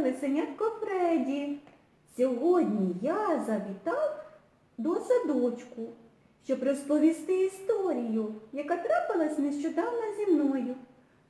лисенятко Фредді. Сьогодні я завітав до садочку, щоб розповісти історію, яка трапилась нещодавно зі мною.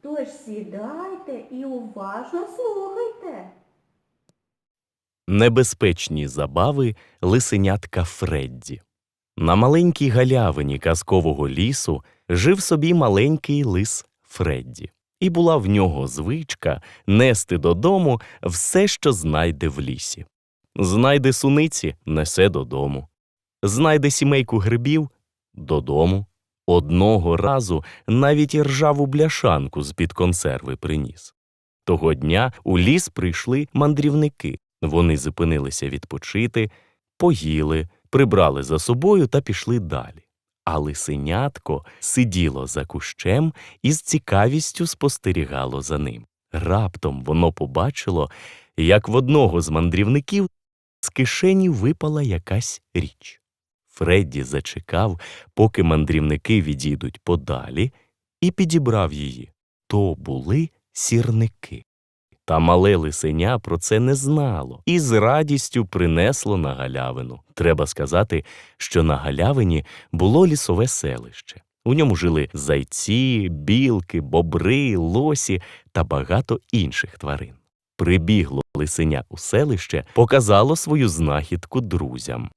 Тож сідайте і уважно слухайте. Небезпечні забави лисенятка Фредді. На маленькій галявині казкового лісу жив собі маленький лис Фредді, і була в нього звичка нести додому все, що знайде в лісі. Знайде суниці несе додому. Знайде сімейку грибів додому. Одного разу навіть і ржаву бляшанку з-під консерви приніс. Того дня у ліс прийшли мандрівники. Вони зупинилися відпочити, поїли, прибрали за собою та пішли далі. А лисенятко сиділо за кущем і з цікавістю спостерігало за ним. Раптом воно побачило, як в одного з мандрівників з кишені випала якась річ. Фредді зачекав, поки мандрівники відійдуть подалі, і підібрав її. То були сірники. Та мале лисеня про це не знало і з радістю принесло на галявину. Треба сказати, що на галявині було лісове селище. У ньому жили зайці, білки, бобри, лосі та багато інших тварин. Прибігло лисеня у селище, показало свою знахідку друзям.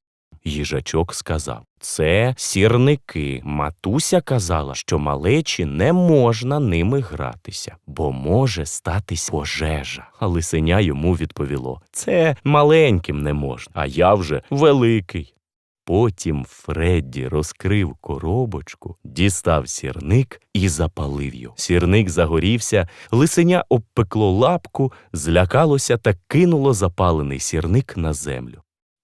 Їжачок сказав це сірники. Матуся казала, що малечі не можна ними гратися, бо може статись пожежа. А лисеня йому відповіло це маленьким не можна, а я вже великий. Потім Фредді розкрив коробочку, дістав сірник і запалив його. Сірник загорівся, лисеня обпекло лапку, злякалося та кинуло запалений сірник на землю.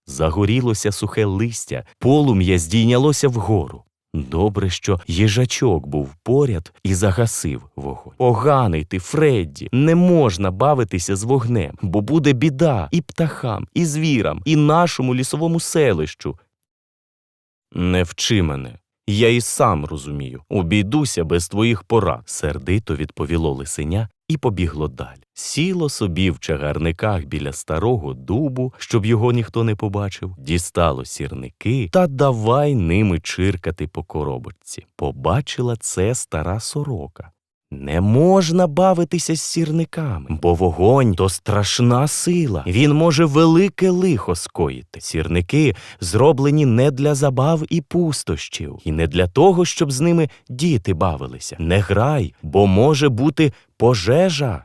Загорілося сухе листя, полум'я здійнялося вгору. Добре, що їжачок був поряд і загасив вогонь. Поганий ти, Фредді, не можна бавитися з вогнем, бо буде біда і птахам, і звірам, і нашому лісовому селищу. Не вчи мене. Я і сам розумію. Обійдуся без твоїх порад, сердито відповіло лисеня і побігло далі. Сіло собі в чагарниках біля старого дубу, щоб його ніхто не побачив, дістало сірники та давай ними чиркати по коробочці. Побачила це стара сорока. Не можна бавитися з сірниками, бо вогонь то страшна сила. Він може велике лихо скоїти. Сірники зроблені не для забав і пустощів, і не для того, щоб з ними діти бавилися. Не грай, бо може бути пожежа.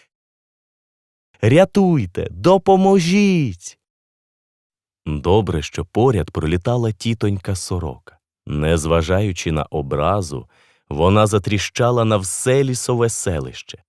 Рятуйте, допоможіть. Добре, що поряд пролітала тітонька сорока. Незважаючи на образу, вона затріщала на все лісове селище.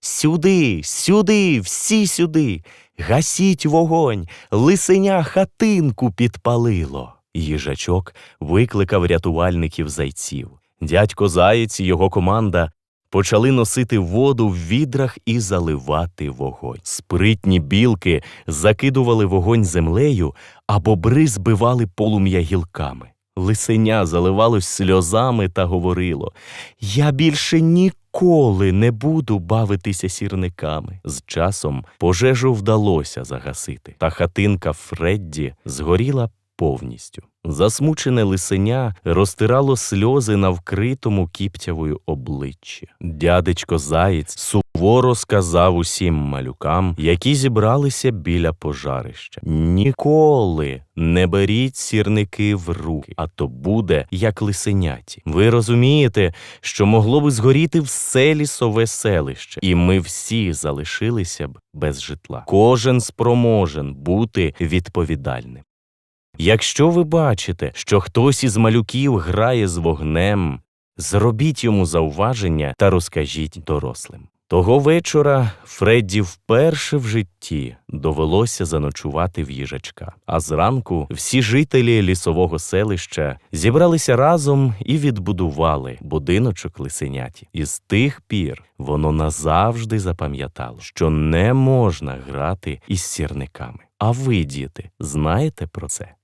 Сюди, сюди, всі сюди. Гасіть вогонь, лисеня хатинку підпалило. Їжачок викликав рятувальників зайців. Дядько Заєць і його команда почали носити воду в відрах і заливати вогонь. Спритні білки закидували вогонь землею, а бобри збивали полум'я гілками. Лисеня заливалось сльозами та говорило Я більше ніколи не буду бавитися сірниками. З часом пожежу вдалося загасити, та хатинка Фредді згоріла повністю. Засмучене лисеня розтирало сльози на вкритому кіптявою обличчі. Дядечко Заєць суворо сказав усім малюкам, які зібралися біля пожарища: Ніколи не беріть сірники в руки, а то буде як лисеняті. Ви розумієте, що могло би згоріти все лісове селище, і ми всі залишилися б без житла. Кожен спроможен бути відповідальним. Якщо ви бачите, що хтось із малюків грає з вогнем, зробіть йому зауваження та розкажіть дорослим. Того вечора Фредді вперше в житті довелося заночувати в їжачка. А зранку всі жителі лісового селища зібралися разом і відбудували будиночок лисеняті. І з тих пір воно назавжди запам'ятало, що не можна грати із сірниками. А ви, діти, знаєте про це?